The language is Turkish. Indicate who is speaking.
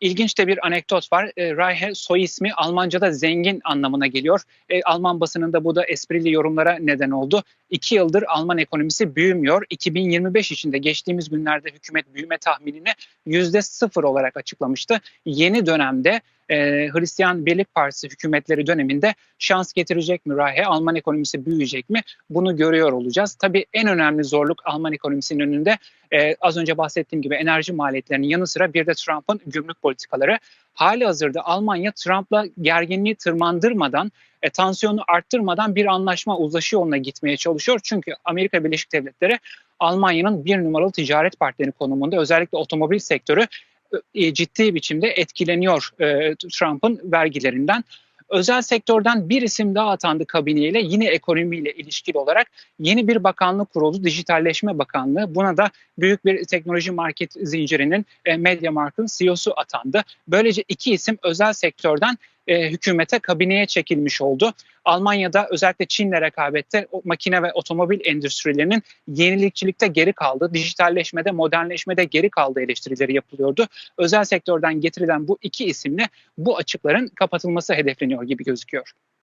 Speaker 1: İlginç de bir anekdot var. E, Reihe soy ismi Almanca'da zengin anlamına geliyor. E, Alman basınında bu da esprili yorumlara neden oldu. İki yıldır Alman ekonomisi büyümüyor. 2025 içinde geçtiğimiz günlerde hükümet büyüme tahminini yüzde sıfır olarak açıklamıştı. Yeni dönemde e, Hristiyan Birlik Partisi hükümetleri döneminde şans getirecek mi Reihe? Alman ekonomisi büyüyecek mi? Bunu görüyor olacağız. Tabii en önemli zorluk Alman ekonomisinin önünde e, az önce bahsettiğim gibi enerji maliyetlerinin yanı sıra bir de Trump'ın gümrük politikaları. Hali hazırda Almanya Trump'la gerginliği tırmandırmadan, e, tansiyonu arttırmadan bir anlaşma uzlaşı yoluna gitmeye çalışıyor. Çünkü Amerika Birleşik Devletleri Almanya'nın bir numaralı ticaret partneri konumunda özellikle otomobil sektörü e, ciddi biçimde etkileniyor e, Trump'ın vergilerinden. Özel sektörden bir isim daha atandı kabineyle yine ekonomiyle ilişkili olarak yeni bir bakanlık kuruldu. Dijitalleşme Bakanlığı. Buna da büyük bir teknoloji market zincirinin e, MediaMarkt'ın CEO'su atandı. Böylece iki isim özel sektörden e, hükümete, kabineye çekilmiş oldu. Almanya'da özellikle Çin'le rekabette makine ve otomobil endüstrilerinin yenilikçilikte geri kaldı, dijitalleşmede, modernleşmede geri kaldı eleştirileri yapılıyordu. Özel sektörden getirilen bu iki isimle bu açıkların kapatılması hedefleniyor gibi gözüküyor.